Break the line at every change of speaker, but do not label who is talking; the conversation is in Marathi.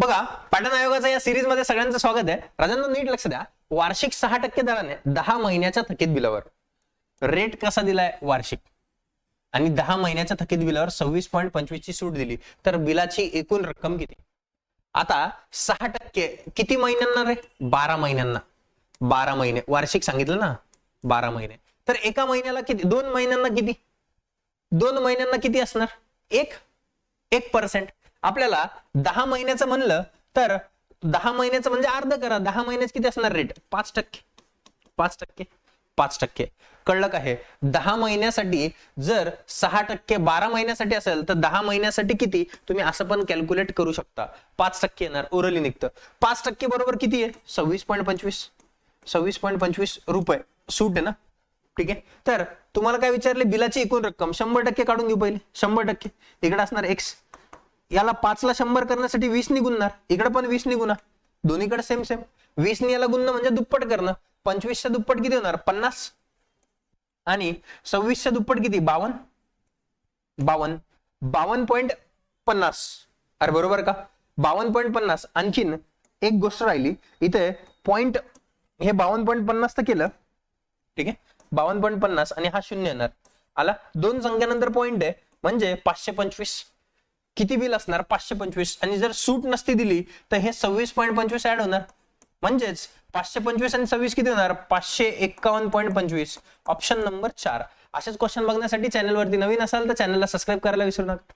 बघा पॅटर्न आयोगाचा या सिरीजमध्ये सगळ्यांचं स्वागत आहे. राजांना नीट लक्ष द्या. वार्षिक सहा टक्के दराने दहा महिन्याच्या थकीत बिलावर. रेट कसा दिलाय? वार्षिक. आणि दहा महिन्याच्या थकीत बिलावर सव्वीस पॉईंट पंचवीस ची सूट दिली. तर बिलाची एकूण रक्कम किती? आता सहा टक्के किती महिन्यांना रे? बारा महिन्यांना. बारा महिने. वार्षिक सांगितलं ना? बारा महिने. तर एका महिन्याला किती? दोन महिन्यांना किती? दोन महिन्यांना किती असणार? एक? एक पर्सेंट आपल्याला दहा महिन्याचं म्हणलं तर दहा महिन्याचं म्हणजे अर्ध करा. दहा महिन्याचं किती असणार रेट पाच टक्के. पाच टक्के. पाच टक्के. कळलं का हे? दहा महिन्यासाठी जर सहा टक्के बारा महिन्यासाठी असेल तर दहा महिन्यासाठी किती? तुम्ही असं पण कॅल्क्युलेट करू शकता. पाच टक्के येणार. ओरली निघतं. पाच टक्के बरोबर किती आहे? सव्वीस पॉईंट पंचवीस. सव्वीस पॉईंट पंचवीस रुपये. सूट आहे ना? ठीक आहे? तर तुम्हाला काय विचारले? बिलाची एकूण रक्कम. शंभर टक्के काढून घेऊ पहिले. शंभर टक्के. इकडे असणार एक्स याला पाचला शंभर करण्यासाठी वीस नि इकडं इकडे पण वीस निगुणा दोन्हीकडे सेम सेम वीस नि याला गुणणं म्हणजे दुप्पट करणं. पंचवीसच्या दुप्पट किती होणार? पन्नास. आणि सव्वीसच्या दुप्पट किती? बावन बावन बावन पॉईंट पन्नास. अरे बरोबर का? बावन पॉईंट पन्नास. आणखीन एक गोष्ट राहिली. इथे पॉईंट हे बावन पॉईंट पन्नास तर केलं. ठीक आहे? बावन पॉईंट पन्नास आणि हा शून्य येणार. आला? दोन संख्यानंतर पॉईंट आहे. म्हणजे पाचशे पंचवीस. किती बिल असणार? पाचशे पंचवीस. आणि जर सूट नसती दिली तर हे सव्वीस पॉईंट पंचवीस ऍड होणार. म्हणजेच पाचशे पंचवीस आणि सव्वीस किती होणार? पाचशे एक्कावन्न पॉईंट पंचवीस. ऑप्शन नंबर चार. असेच क्वेश्चन बघण्यासाठी चॅनलवरती नवीन असाल तर चॅनलला सबस्क्राईब करायला विसरू नका.